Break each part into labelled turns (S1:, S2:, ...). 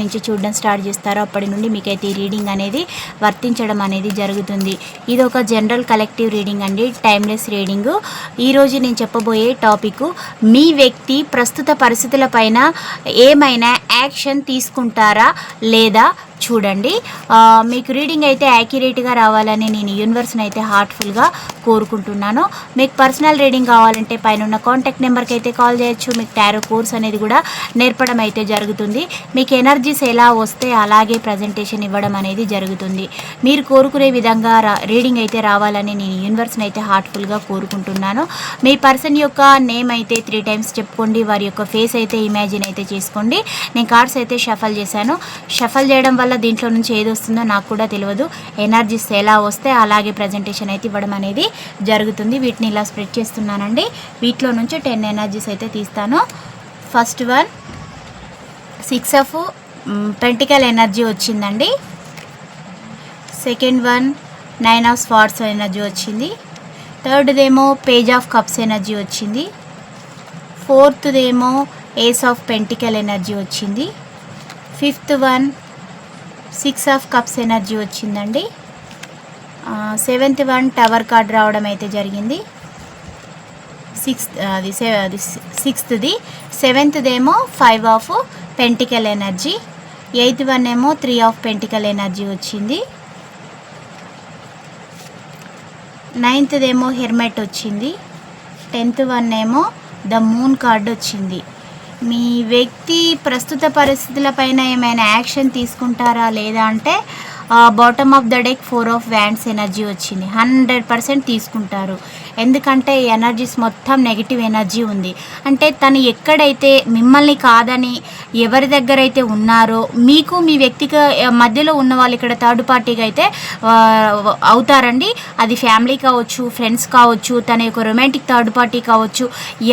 S1: నుంచి చూడడం స్టార్ట్ చేస్తారో అప్పటి నుండి మీకైతే ఈ రీడింగ్ అనేది వర్తించడం అనేది జరుగుతుంది. ఇది ఒక జనరల్ కలెక్టివ్ రీడింగ్ అండి టైమ్లెస్ రీడింగ్. ఈరోజు నేను చెప్పబోయే టాపిక్ మీ వ్యక్తి ప్రస్తుత పరిస్థితులపైన ఏమైనా యాక్షన్ తీసుకుంటారా లేదా చూడండి. మీకు రీడింగ్ అయితే యాక్యురేట్గా రావాలని నేను యూనివర్స్ని అయితే హార్ట్ఫుల్గా కోరుకుంటున్నాను. మీకు పర్సనల్ రీడింగ్ కావాలంటే పైన ఉన్న కాంటాక్ట్ నెంబర్కి అయితే కాల్ చేయొచ్చు. మీకు టారో కోర్స్ అనేది కూడా నేర్పడం అయితే జరుగుతుంది. మీకు ఎనర్జీస్ ఎలా వస్తే అలాగే ప్రజెంటేషన్ ఇవ్వడం అనేది జరుగుతుంది. మీరు కోరుకునే విధంగా రీడింగ్ అయితే రావాలని నేను యూనివర్స్ని అయితే హార్ట్ఫుల్గా కోరుకుంటున్నాను. మీ పర్సన్ యొక్క నేమ్ అయితే త్రీ టైమ్స్ చెప్పుకోండి. వారి యొక్క ఫేస్ అయితే ఇమాజిన్ అయితే చేసుకోండి. నేను కార్డ్స్ అయితే షఫల్ చేశాను. షఫల్ చేయడం వల్ల దీంట్లో నుంచి ఏది వస్తుందో నాకు కూడా తెలియదు. ఎనర్జీస్ ఎలా వస్తే అలాగే ప్రజెంటేషన్ అయితే ఇవ్వడం అనేది జరుగుతుంది. వీటిని ఇలా స్ప్రెడ్ చేస్తున్నానండి. వీటిలో నుంచి టెన్ ఎనర్జీస్ అయితే తీస్తాను. First one six of pentacle energy వచ్చిందండి. Second one nine of spots energy వచ్చింది. థర్డ్దేమో పేజ్ ఆఫ్ కప్స్ ఎనర్జీ వచ్చింది. ఫోర్త్దేమో ఏస్ ఆఫ్ పెంటికల్ ఎనర్జీ వచ్చింది. Fifth one six of cups energy వచ్చిందండి. సెవెంత్ వన్ టవర్ కార్డ్ రావడం అయితే జరిగింది. సిక్స్త్ అది సె- అది సిక్స్త్ది సెవెంత్దేమో five of pentacle energy. Eighth one ఏమో త్రీ ఆఫ్ పెంటికల్ ఎనర్జీ వచ్చింది. నైన్త్దేమో హెర్మెట్ వచ్చింది. టెన్త్ వన్ ఏమో ద మూన్ కార్డ్ వచ్చింది. మీ వ్యక్తి ప్రస్తుత పరిస్థితులపైన ఏమైనా యాక్షన్ తీసుకుంటారా లేదా అంటే bottom of the deck four of wands energy వచ్చింది. హండ్రెడ్ పర్సెంట్ తీసుకుంటారు. ఎందుకంటే ఎనర్జీస్ మొత్తం నెగిటివ్ ఎనర్జీ ఉంది. అంటే తను ఎక్కడైతే మిమ్మల్ని కాదని ఎవరి దగ్గర అయితే ఉన్నారో మీకు మీ వ్యక్తికి మధ్యలో ఉన్న వాళ్ళు ఇక్కడ థర్డ్ పార్టీగా అయితే అవుతారండి. అది ఫ్యామిలీ కావచ్చు ఫ్రెండ్స్ కావచ్చు తన యొక్క రొమాంటిక్ థర్డ్ పార్టీ కావచ్చు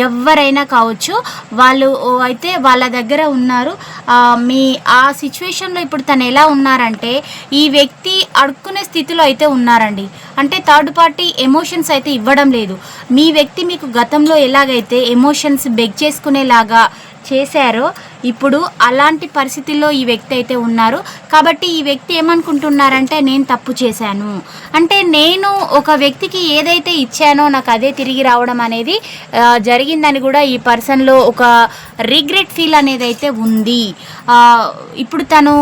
S1: ఎవరైనా కావచ్చు వాళ్ళు అయితే వాళ్ళ దగ్గర ఉన్నారు. మీ ఆ సిచ్యువేషన్లో ఇప్పుడు తను ఎలా ఉన్నారంటే ఈ వ్యక్తి అడుక్కునే స్థితిలో అయితే ఉన్నారండి. అంటే థర్డ్ పార్టీ ఎమోషన్స్ అయితే ఇవ్వడం లేదు. మీ వ్యక్తి మీకు గతంలో ఎలాగైతే ఎమోషన్స్ బెగ్ చేసుకునేలాగా చేశారో ఇప్పుడు అలాంటి పరిస్థితుల్లో ఈ వ్యక్తి అయితే ఉన్నారు. కాబట్టి ఈ వ్యక్తి ఏమనుకుంటున్నారంటే నేను తప్పు చేశాను. అంటే నేను ఒక వ్యక్తికి ఏదైతే ఇచ్చానో నాకు అదే తిరిగి రావడం అనేది జరిగిందని కూడా ఈ పర్సన్లో ఒక రిగ్రెట్ ఫీల్ అనేది అయితే ఉంది. ఇప్పుడు తను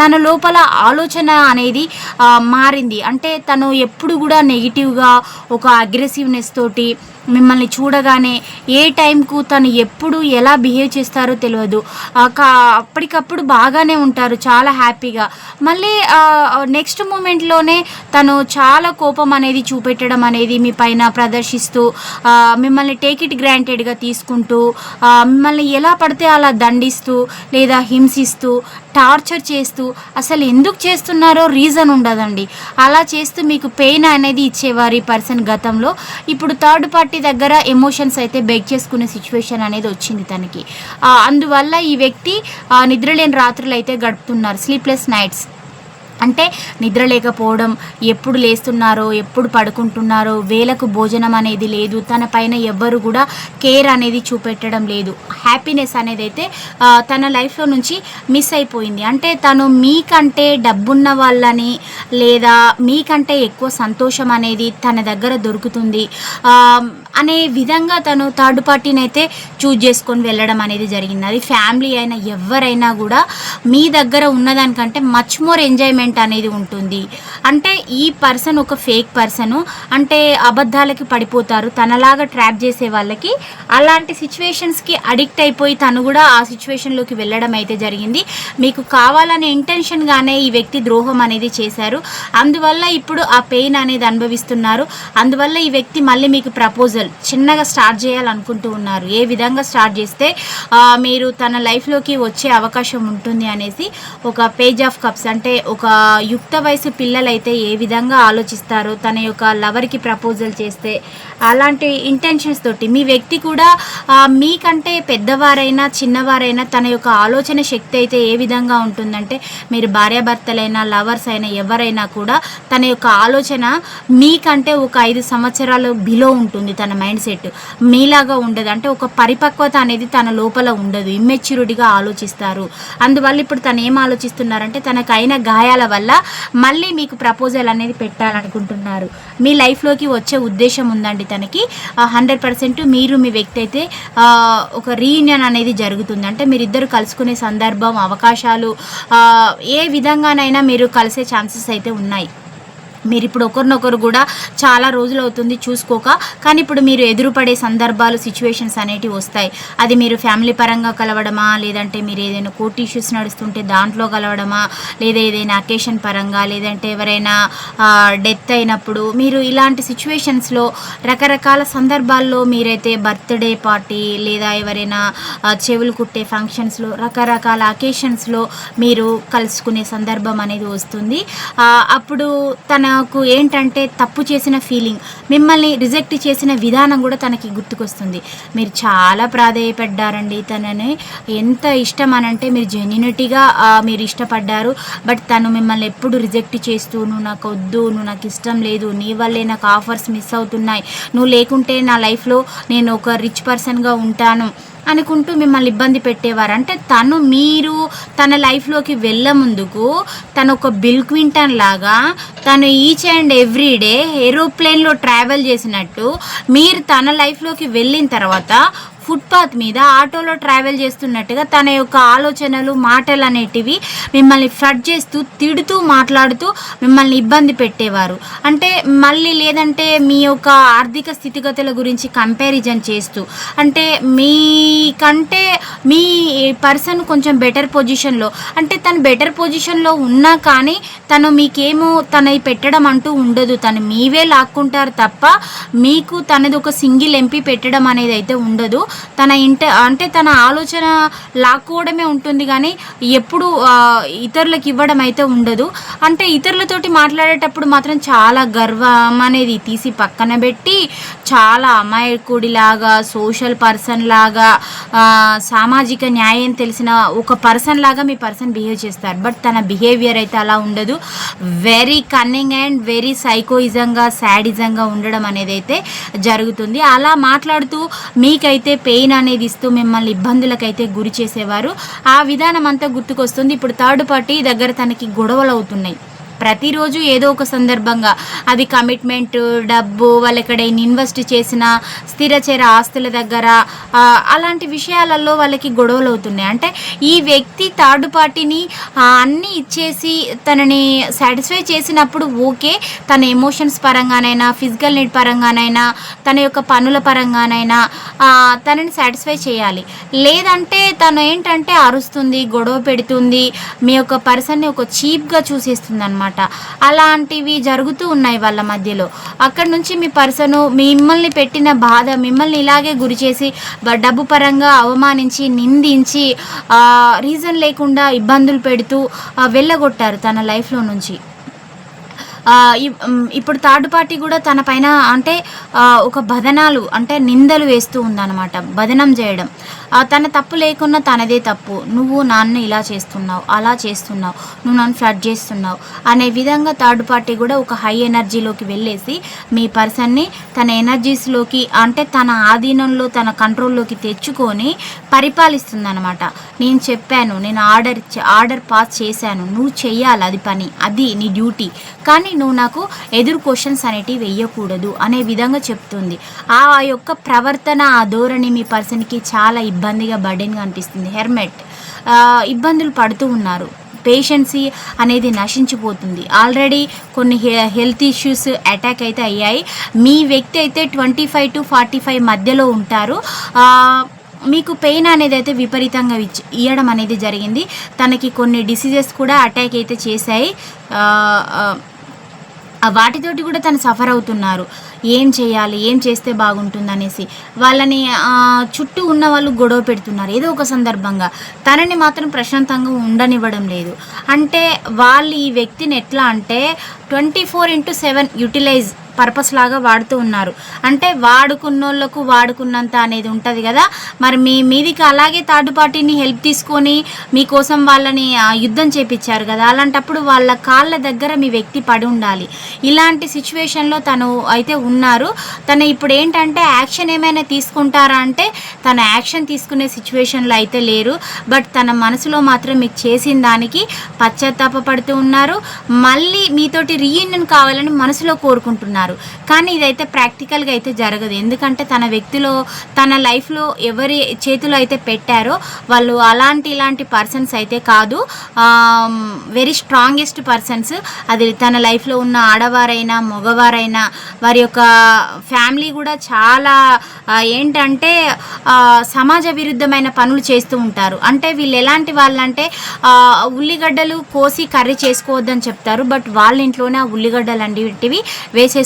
S1: తన లోపల ఆలోచన అనేది మారింది. అంటే తను ఎప్పుడు కూడా నెగిటివ్గా ఒక అగ్రెసివ్నెస్ తోటి మిమ్మల్ని చూడగానే ఏ టైంకు తను ఎప్పుడు ఎలా బిహేవ్ చేస్తారో తెలియదు. కా అప్పటికప్పుడు బాగానే ఉంటారు చాలా హ్యాపీగా. మళ్ళీ నెక్స్ట్ మూమెంట్లోనే తను చాలా కోపం అనేది చూపెట్టడం అనేది మీ పైన ప్రదర్శిస్తూ మిమ్మల్ని టేక్ ఇట్ గ్రాంటెడ్గా తీసుకుంటూ మిమ్మల్ని ఎలా పడితే అలా దండిస్తూ లేదా హింసిస్తూ టార్చర్ చేస్తూ అసలు ఎందుకు చేస్తున్నారో రీజన్ ఉండదండి. అలా చేస్తూ మీకు పెయిన్ అనేది ఇచ్చేవారు ఈ పర్సన్ గతంలో. ఇప్పుడు థర్డ్ పార్టీ దగ్గర ఎమోషన్స్ అయితే బేక్ చేసుకునే సిచ్యువేషన్ అనేది వచ్చింది తనకి. అందువల్ల ఈ వ్యక్తి నిద్రలేని రాత్రులు అయితే గడుపుతున్నారు స్లీప్లెస్ నైట్స్ అంటే నిద్ర లేకపోవడం ఎప్పుడు లేస్తున్నారో ఎప్పుడు పడుకుంటున్నారో వేలకు భోజనం అనేది లేదు తన పైన ఎవ్వరు కూడా కేర్ అనేది చూపెట్టడం లేదు. హ్యాపీనెస్ అనేది అయితే తన లైఫ్లో నుంచి మిస్ అయిపోయింది. అంటే తను మీకంటే డబ్బున్న వాళ్ళని లేదా మీకంటే ఎక్కువ సంతోషం అనేది తన దగ్గర దొరుకుతుంది అనే విధంగా తను థర్డ్ పార్టీని అయితే చూజ్ చేసుకొని వెళ్ళడం అనేది జరిగింది. అది ఫ్యామిలీ అయినా ఎవరైనా కూడా మీ దగ్గర ఉన్నదానికంటే మచ్ మోర్ ఎంజాయ్మెంట్ అనేది ఉంటుంది. అంటే ఈ పర్సన్ ఒక ఫేక్ పర్సన్ అంటే అబద్ధాలకి పడిపోతారు. తనలాగా ట్రాప్ చేసే వాళ్ళకి అలాంటి సిచ్యువేషన్స్కి అడిక్ట్ అయిపోయి తను కూడా ఆ సిచ్యువేషన్లోకి వెళ్ళడం అయితే జరిగింది. మీకు కావాలనే ఇంటెన్షన్గానే ఈ వ్యక్తి ద్రోహం అనేది చేశారు. అందువల్ల ఇప్పుడు ఆ పెయిన్ అనేది అనుభవిస్తున్నారు. అందువల్ల ఈ వ్యక్తి మళ్ళీ మీకు ప్రపోజల్ చిన్నగా స్టార్ట్ చేయాలనుకుంటూ ఉన్నారు. ఏ విధంగా స్టార్ట్ చేస్తే మీరు తన లైఫ్లోకి వచ్చే అవకాశం ఉంటుంది అనేసి ఒక పేజ్ ఆఫ్ కప్స్ అంటే ఒక యుక్త వయసు పిల్లలైతే ఏ విధంగా ఆలోచిస్తారో తన యొక్క లవర్కి ప్రపోజల్ చేస్తే అలాంటి ఇంటెన్షన్స్ తోటి మీ వ్యక్తి కూడా మీకంటే పెద్దవారైనా చిన్నవారైనా తన యొక్క ఆలోచన శక్తి అయితే ఏ విధంగా ఉంటుందంటే మీరు భార్యాభర్తలైనా లవర్స్ అయినా ఎవరైనా కూడా తన యొక్క ఆలోచన మీకంటే ఒక ఐదు సంవత్సరాలు బిలో ఉంటుంది తన మైండ్ సెట్ మీలాగా ఉండదు. అంటే ఒక పరిపక్వత అనేది తన లోపల ఉండదు. ఇమ్మెచ్యూరిటీగా ఆలోచిస్తారు. అందువల్ల ఇప్పుడు తను ఏం ఆలోచిస్తున్నారంటే తనకైన గాయాల వల్ల మళ్ళీ మీకు ప్రపోజల్ అనేది పెట్టాలనుకుంటున్నారు. మీ లైఫ్లోకి వచ్చే ఉద్దేశం ఉందండి తనకి. హండ్రెడ్ పర్సెంట్ మీరు మీ వ్యక్తి అయితే ఒక రీయూనియన్ అనేది జరుగుతుంది. అంటే మీరిద్దరు కలుసుకునే సందర్భం అవకాశాలు ఏ విధంగానైనా మీరు కలిసే ఛాన్సెస్ అయితే ఉన్నాయి. మీరు ఇప్పుడు ఒకరినొకరు కూడా చాలా రోజులు అవుతుంది చూసుకోక కానీ ఇప్పుడు మీరు ఎదురుపడే సందర్భాలు సిచ్యువేషన్స్ అనేటివి వస్తాయి. అది మీరు ఫ్యామిలీ పరంగా కలవడమా లేదంటే మీరు ఏదైనా కోర్టు ఇష్యూస్ నడుస్తుంటే దాంట్లో కలవడమా లేదా ఏదైనా అకేషన్ పరంగా లేదంటే ఎవరైనా డెత్ అయినప్పుడు మీరు ఇలాంటి సిచ్యువేషన్స్లో రకరకాల సందర్భాల్లో మీరైతే బర్త్డే పార్టీ లేదా ఎవరైనా చెవులు కుట్టే ఫంక్షన్స్లో రకరకాల అకేషన్స్లో మీరు కలుసుకునే సందర్భం అనేది వస్తుంది. అప్పుడు తన తనకు ఏంటంటే తప్పు చేసిన ఫీలింగ్ మిమ్మల్ని రిజెక్ట్ చేసిన విధానం కూడా తనకి గుర్తుకొస్తుంది. మీరు చాలా ప్రాధేయపడ్డారండి తనని. ఎంత ఇష్టం అని అంటే మీరు జెన్యునిటీగా మీరు ఇష్టపడ్డారు. బట్ తను మిమ్మల్ని ఎప్పుడు రిజెక్ట్ చేస్తూ నువ్వు నాకు వద్దు నువ్వు నాకు ఇష్టం లేదు నీ వల్లే నాకు ఆఫర్స్ మిస్ అవుతున్నాయి. నువ్వు లేకుంటే నా లైఫ్లో నేను ఒక రిచ్ పర్సన్గా ఉంటాను. అనుకుంటూ మిమ్మల్ని ఇబ్బంది పెట్టేవారు అంటే తను మీరు తన లైఫ్లోకి వెళ్ళ ముందుకు తను ఒక బిల్ క్వింటన్ లాగా తను ఈచ్ అండ్ ఎవ్రీ డే ఏరోప్లేన్లో ట్రావెల్ చేసినట్టు మీరు తన లైఫ్లోకి వెళ్ళిన తర్వాత ఫుట్పాత్ మీద ఆటోలో ట్రావెల్ చేస్తున్నట్టుగా తన యొక్క ఆలోచనలు మాటలు అనేటివి మిమ్మల్ని ఫ్లడ్ చేస్తూ తిడుతూ మాట్లాడుతూ మిమ్మల్ని ఇబ్బంది పెట్టేవారు. అంటే మళ్ళీ లేదంటే మీ యొక్క ఆర్థిక స్థితిగతుల గురించి కంపారిజన్ చేస్తూ. అంటే మీకంటే మీ పర్సన్ కొంచెం బెటర్ పొజిషన్లో అంటే తను బెటర్ పొజిషన్లో ఉన్నా కానీ తను మీకేమో తనది పెట్టడం అంటూ ఉండదు. తను మీవే లాక్కుంటారు తప్ప మీకు తనది ఒక సింగిల్ ఎంపీ పెట్టడం అనేది అయితే ఉండదు. తన ఇంట అంటే తన ఆలోచన లాక్కోవడమే ఉంటుంది కానీ ఎప్పుడు ఇతరులకు ఇవ్వడం అయితే ఉండదు. అంటే ఇతరులతోటి మాట్లాడేటప్పుడు మాత్రం చాలా గర్వం అనేది తీసి పక్కన పెట్టి చాలా అమాయకుడిలాగా సోషల్ పర్సన్ లాగా సామాజిక న్యాయం తెలిసిన ఒక పర్సన్ లాగా మీ పర్సన్ బిహేవ్ చేస్తారు. బట్ తన బిహేవియర్ అయితే అలా ఉండదు. వెరీ కన్నింగ్ అండ్ వెరీ సైకోయిజంగా శాడిజంగా ఉండడం అనేది అయితే జరుగుతుంది. అలా మాట్లాడుతూ మీకైతే పెయిన్ అనేది ఇస్తూ మిమ్మల్ని ఇబ్బందులకైతే గురి చేసేవారు. ఆ విధానం అంతా గుర్తుకొస్తుంది. ఇప్పుడు థర్డ్ పార్టీ దగ్గర తనకి గొడవలు అవుతున్నాయి. ప్రతిరోజు ఏదో ఒక సందర్భంగా అది కమిట్మెంట్ డబ్బు వాళ్ళు ఎక్కడైనా ఇన్వెస్ట్ చేసిన స్థిరచర ఆస్తుల దగ్గర అలాంటి విషయాలలో వాళ్ళకి గొడవలు అవుతున్నాయి. అంటే ఈ వ్యక్తి థర్డ్ పార్టీని అన్నీ ఇచ్చేసి తనని సాటిస్ఫై చేసినప్పుడు ఓకే తన ఎమోషన్స్ పరంగానైనా ఫిజికల్ నీడ్ పరంగానైనా తన యొక్క పనుల పరంగానైనా తనని సాటిస్ఫై చేయాలి. లేదంటే తను ఏంటంటే అరుస్తుంది గొడవ పెడుతుంది మీ యొక్క పర్సన్ని ఒక చీప్గా చూసేస్తుంది అనమాట అలాంటివి జరుగుతూ ఉన్నాయి వాళ్ళ మధ్యలో. అక్కడ నుంచి మీ పర్సను మిమ్మల్ని పెట్టిన బాధ మిమ్మల్ని ఇలాగే గురి చేసి డబ్బు పరంగా అవమానించి నిందించి రీజన్ లేకుండా ఇబ్బందులు పెడుతూ వెళ్ళగొట్టారు తన లైఫ్లో నుంచి. ఇప్పుడు థర్డ్ పార్టీ కూడా తన పైన అంటే ఒక బదనాలు అంటే నిందలు వేస్తూ ఉందన్నమాట. బదనం చేయడం. తన తప్పు లేకున్నా తనదే తప్పు. నువ్వు నాన్న ఇలా చేస్తున్నావు అలా చేస్తున్నావు నువ్వు నన్ను ఫ్లడ్ చేస్తున్నావు అనే విధంగా థర్డ్ పార్టీ కూడా ఒక హై ఎనర్జీలోకి వెళ్ళేసి మీ పర్సన్ని తన ఎనర్జీస్లోకి అంటే తన ఆధీనంలో తన కంట్రోల్లోకి తెచ్చుకొని పరిపాలిస్తుందన్నమాట. నేను చెప్పాను నేను ఆర్డర్ ఆర్డర్ పాస్ చేశాను. నువ్వు చెయ్యాలి అది పని అది నీ డ్యూటీ. కానీ నువ్వు నాకు ఎదురు క్వశ్చన్స్ అనేటివి వెయ్యకూడదు అనే విధంగా చెప్తుంది. ఆ యొక్క ప్రవర్తన ఆ ధోరణి మీ పర్సన్కి చాలా ఇబ్బందిగా బర్డెన్గా అనిపిస్తుంది. హెర్మెట్ ఇబ్బందులు పడుతూ ఉన్నారు. పేషెన్సీ అనేది నశించిపోతుంది. ఆల్రెడీ కొన్ని హెల్త్ ఇష్యూస్ అటాక్ అయితే అయ్యాయి. మీ వ్యక్తి అయితే twenty five to forty five మధ్యలో ఉంటారు. మీకు పెయిన్ అనేది అయితే విపరీతంగా ఇచ్చి ఇవ్వడం అనేది జరిగింది. తనకి కొన్ని డిసీజెస్ కూడా అటాక్ అయితే చేశాయి. వాటితోటి కూడా తను సఫర్ అవుతున్నారు. ఏం చేయాలి ఏం చేస్తే బాగుంటుంది అనేసి వాళ్ళని చుట్టూ ఉన్న వాళ్ళు గొడవ పెడుతున్నారు. ఏదో ఒక సందర్భంగా. తనని మాత్రం ప్రశాంతంగా ఉండనివ్వడం లేదు. అంటే వాళ్ళు ఈ వ్యక్తిని ఎట్లా అంటే twenty four into seven utilise purpose లాగా వాడుతూ ఉన్నారు. అంటే వాడుకున్నోళ్ళకు వాడుకున్నంత అనేది ఉంటుంది కదా. మరి మీ మీదికి అలాగే థర్డ్ పార్టీని హెల్ప్ తీసుకొని మీకోసం వాళ్ళని యుద్ధం చేపించారు కదా. అలాంటప్పుడు వాళ్ళ కాళ్ళ దగ్గర మీ వ్యక్తి పడి ఉండాలి. ఇలాంటి సిచ్యువేషన్లో తను అయితే ఉన్నారు. తను ఇప్పుడు ఏంటంటే యాక్షన్ ఏమైనా తీసుకుంటారా అంటే తన యాక్షన్ తీసుకునే సిచ్యువేషన్లో అయితే లేరు. బట్ తన మనసులో మాత్రం మీకు చేసిన దానికి పశ్చాత్తాప పడుతూ ఉన్నారు. మళ్ళీ మీతోటి రీయూనియన్ కావాలని మనసులో కోరుకుంటున్నారు. కానీ ఇదైతే ప్రాక్టికల్గా అయితే జరగదు. ఎందుకంటే తన వ్యక్తిలో తన లైఫ్లో ఎవరి చేతిలో అయితే పెట్టారో వాళ్ళు అలాంటి ఇలాంటి పర్సన్స్ అయితే కాదు. Very strongest persons. అది తన లైఫ్లో ఉన్న ఆడవారైనా మగవారైనా వారి యొక్క ఫ్యామిలీ కూడా చాలా ఏంటంటే సమాజ విరుద్ధమైన పనులు చేస్తూ ఉంటారు. అంటే వీళ్ళు ఎలాంటి వాళ్ళంటే ఉల్లిగడ్డలు కోసి కర్రీ చేసుకోవద్దని చెప్తారు. బట్ వాళ్ళ ఇంట్లోనే ఆ ఉల్లిగడ్డలు అనేటివి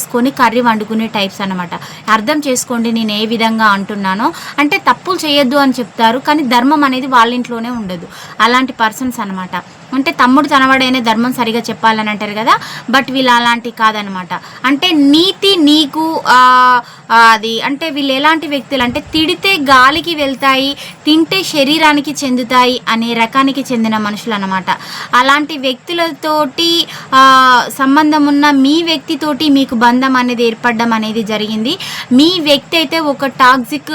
S1: చేసుకొని కర్రీ వండుకునే టైప్స్ అన్నమాట. అర్థం చేసుకోండి నేను ఏ విధంగా అంటున్నానో. అంటే తప్పులు చేయొద్దు అని చెప్తారు కానీ ధర్మం అనేది వాళ్ళ ఇంట్లోనే ఉండదు. అలాంటి పర్సన్స్ అనమాట అంటే తమ్ముడు తనవాడైనా ధర్మం సరిగా చెప్పాలని అంటారు కదా బట్ వీళ్ళు అలాంటి కాదనమాట. అంటే నీతి నీకు అది అంటే వీళ్ళు ఎలాంటి వ్యక్తులు అంటే తిడితే గాలికి వెళ్తాయి తింటే శరీరానికి చెందుతాయి అనే రకానికి చెందిన మనుషులు అనమాట అలాంటి వ్యక్తులతోటి సంబంధం ఉన్న మీ వ్యక్తితోటి మీకు బంధం అనేది ఏర్పడడం అనేది జరిగింది. మీ వ్యక్తి అయితే ఒక టాక్సిక్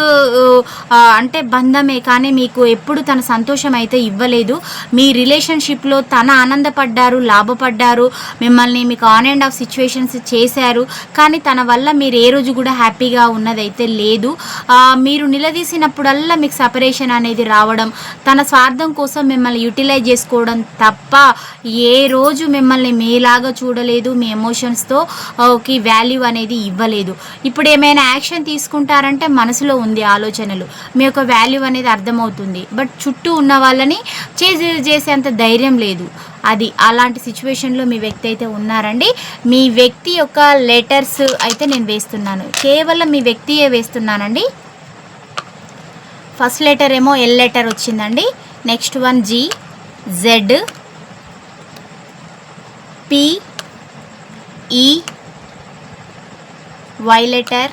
S1: అంటే బంధమే కానీ మీకు ఎప్పుడు తన సంతోషం అయితే ఇవ్వలేదు. మీ రిలేషన్షిప్ రిలేషన్షిప్లో తన ఆనందపడ్డారు లాభపడ్డారు మిమ్మల్ని మీకు ఆన్ అండ్ ఆఫ్ సిచ్యువేషన్స్ చేశారు. కానీ తన వల్ల మీరు ఏ రోజు కూడా హ్యాపీగా ఉన్నదైతే లేదు. మీరు నిలదీసినప్పుడల్లా మీకు సపరేషన్ అనేది రావడం తన స్వార్థం కోసం మిమ్మల్ని యూటిలైజ్ చేసుకోవడం తప్ప ఏ రోజు మిమ్మల్ని మీలాగా చూడలేదు మీ ఎమోషన్స్తో కి వాల్యూ అనేది ఇవ్వలేదు. ఇప్పుడు ఏమైనా యాక్షన్ తీసుకుంటారంటే మనసులో ఉంది ఆలోచనలు. మీ యొక్క వాల్యూ అనేది అర్థమవుతుంది. బట్ చుట్టూ ఉన్న వాళ్ళని చేసే చేసేంత ధైర్యం లేదు. అది అలాంటి సిచ్యువేషన్లో మీ వ్యక్తి అయితే ఉన్నారండి. మీ వ్యక్తి యొక్క లెటర్స్ అయితే నేను వేస్తున్నాను. కేవలం మీ వ్యక్తియే వేస్తున్నానండి. ఫస్ట్ లెటర్ ఏమో ఎల్ లెటర్ వచ్చిందండి. Next one G Z P E Y letter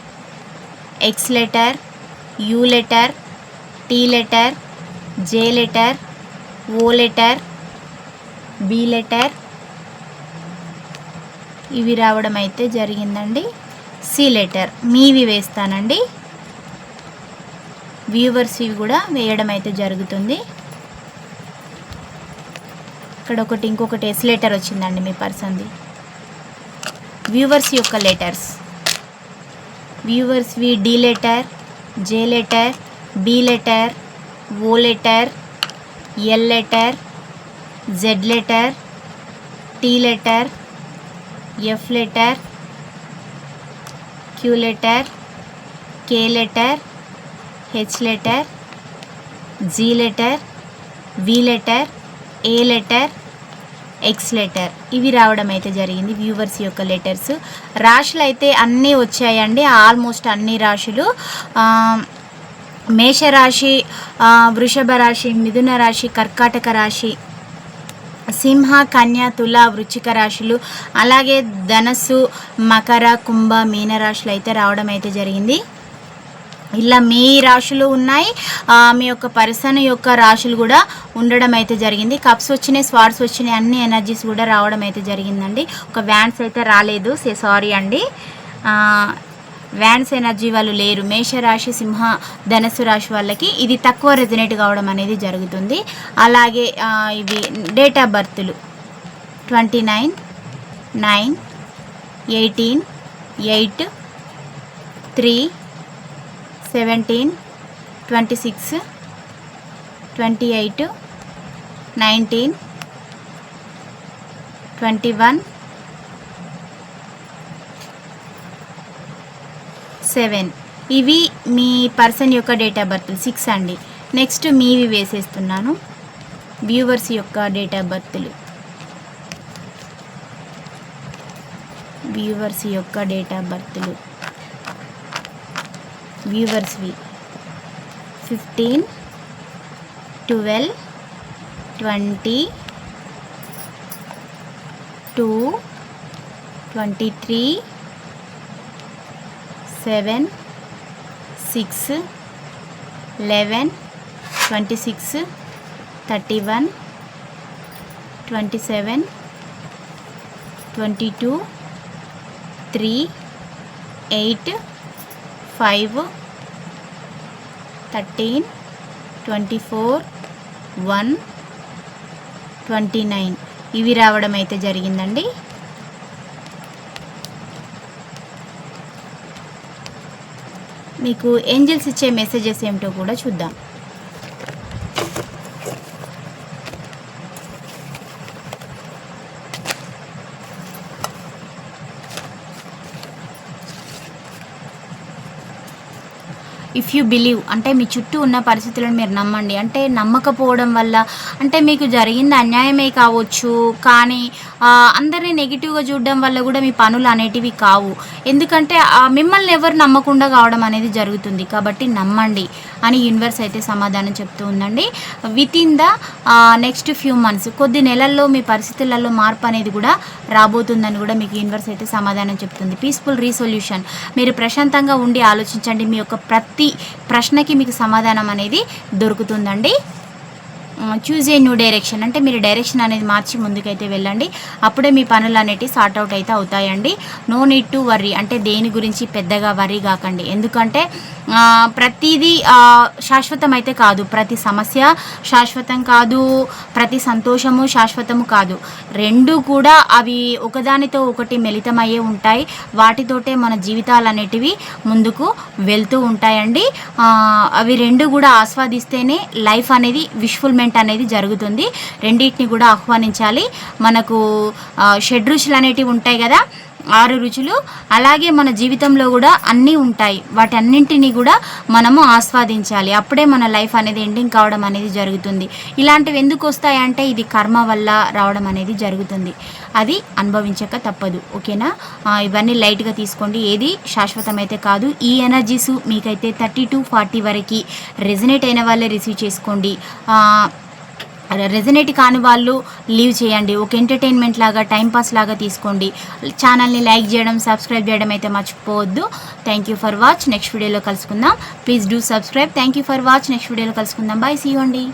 S1: X letter U letter T letter J letter O letter B letter. ఇవి రావడం అయితే జరిగిందండి. C letter. మీవి వేస్తానండి. వ్యూవర్స్ ఇవి కూడా వేయడం అయితే జరుగుతుంది. ఇక్కడ ఒకటి ఇంకొకటి ఎస్ లెటర్ వచ్చిందండి మీ పర్సన్ది. వ్యూవర్స్ యొక్క letters. Viewers V D letter J letter B letter O letter L letter Z letter T letter F letter Q letter K letter H letter G letter V letter A letter X letter ఇవి రావడం అయితే జరిగింది viewers యొక్క letters రాశులు అయితే అన్నీ వచ్చాయండి. Almost అన్ని రాశులు. మేషరాశి వృషభ రాశి మిథున రాశి కర్కాటక రాశి సింహ కన్య తుల వృచ్చిక రాశులు అలాగే ధనస్సు మకర కుంభ మీన రాశులు అయితే రావడం అయితే జరిగింది. ఇలా మీ రాశులు ఉన్నాయి. మీ యొక్క పర్సన్ యొక్క రాశులు కూడా ఉండడం అయితే జరిగింది. కప్స్ వచ్చినాయి స్వార్డ్స్ వచ్చినాయి అన్ని ఎనర్జీస్ కూడా రావడం అయితే జరిగిందండి. ఒక వ్యాన్స్ అయితే రాలేదు. సే సారీ అండి. వ్యాన్స్ ఎనర్జీ వాళ్ళు లేరు. మేషరాశి సింహ ధనస్సు రాశి వాళ్ళకి ఇది తక్కువ రెజినేట్ కావడం అనేది జరుగుతుంది. అలాగే ఇవి date of బర్త్లు twenty nine nine eighteen eight three seventeen twenty six twenty eight nineteen twenty one seven. ఇవి మీ పర్సన్ యొక్క డేట్ ఆఫ్ బర్త్ సిక్స్ అండి. నెక్స్ట్ మీవి వేసేస్తున్నాను. వ్యూవర్స్ యొక్క డేట్ ఆఫ్ బర్త్లు. వ్యూవర్స్ యొక్క డేట్ ఆఫ్ బర్త్లు. వ్యూవర్స్వి fifteen twelve twenty two twenty three seven six eleven twenty six thirty one twenty seven twenty two three eight five thirteen twenty four one twenty nine. ఇవి రావడం అయితే జరిగిందండి. మీకు angels ఇచ్చే messages ఏమిటో కూడా చూద్దాం. ఇఫ్ యూ బిలీవ్ అంటే మీ చుట్టూ ఉన్న పరిస్థితులను మీరు నమ్మండి. అంటే నమ్మకపోవడం వల్ల అంటే మీకు జరిగింది అన్యాయమే కావచ్చు కానీ అందరినీ నెగిటివ్గా చూడడం వల్ల కూడా మీ పనులు అనేటివి కావు. ఎందుకంటే మిమ్మల్ని ఎవరు నమ్మకుండా కావడం అనేది జరుగుతుంది. కాబట్టి నమ్మండి అని యూనివర్స్ అయితే సమాధానం చెప్తూ ఉందండి. Within the next few months కొద్ది నెలల్లో మీ పరిస్థితులలో మార్పు అనేది కూడా రాబోతుందని కూడా మీకు యూనివర్స్ అయితే సమాధానం చెప్తుంది. పీస్ఫుల్ రీసొల్యూషన్ మీరు ప్రశాంతంగా ఉండి ఆలోచించండి. మీ యొక్క ప్రతి ప్రశ్నకి మీకు సమాధానం అనేది దొరుకుతుందండి. చూజ్ ఏ న్యూ డైరెక్షన్ అంటే మీరు డైరెక్షన్ అనేది మార్చి ముందుకైతే వెళ్ళండి. అప్పుడే మీ పనులు అనేటివి సార్ట్ అవుట్ అయితే అవుతాయండి. నో నీడ్ టు వర్రీ అంటే దేని గురించి పెద్దగా వర్రీ కాకండి. ఎందుకంటే ప్రతిదీ శాశ్వతం అయితే కాదు. ప్రతి సమస్య శాశ్వతం కాదు. ప్రతి సంతోషము శాశ్వతము కాదు. రెండు కూడా అవి ఒకదానితో ఒకటి మిళితమయ్యే ఉంటాయి. వాటితోటే మన జీవితాలు అనేటివి ముందుకు వెళ్తూ ఉంటాయండి. అవి రెండు కూడా ఆస్వాదిస్తేనే లైఫ్ అనేది విష్ఫుల్మెంట్ అనేది జరుగుతుంది. రెండింటిని కూడా ఆహ్వానించాలి. మనకు ఆ, షడ్రుచులు అనేటివి ఉంటాయి కదా ఆరు రుచులు. అలాగే మన జీవితంలో కూడా అన్నీ ఉంటాయి. వాటి అన్నింటినీ కూడా మనము ఆస్వాదించాలి. అప్పుడే మన లైఫ్ అనేది ఎండింగ్ కావడం అనేది జరుగుతుంది. ఇలాంటివి ఎందుకు వస్తాయంటే ఇది కర్మ వల్ల రావడం అనేది జరుగుతుంది. అది అనుభవించక తప్పదు. ఓకేనా? ఇవన్నీ లైట్గా తీసుకోండి. ఏది శాశ్వతమైతే కాదు ఈ ఎనర్జీస్ మీకైతే థర్టీ టు ఫార్టీ వరకు రెజినేట్ అయిన వాళ్ళే రిసీవ్ చేసుకోండి. రెజనేట్ కాని వాళ్ళు లీవ్ చేయండి. ఒక ఎంటర్టైన్మెంట్ లాగా టైంపాస్ లాగా తీసుకోండి. ఛానల్ని లైక్ చేయడం సబ్స్క్రైబ్ చేయడం అయితే మర్చిపోవద్దు. Thank you for watch next వీడియోలో కలుసుకుందాం. Please do subscribe thank you for watch next వీడియోలో కలుసుకుందాం. బాయ్ సీ అండి.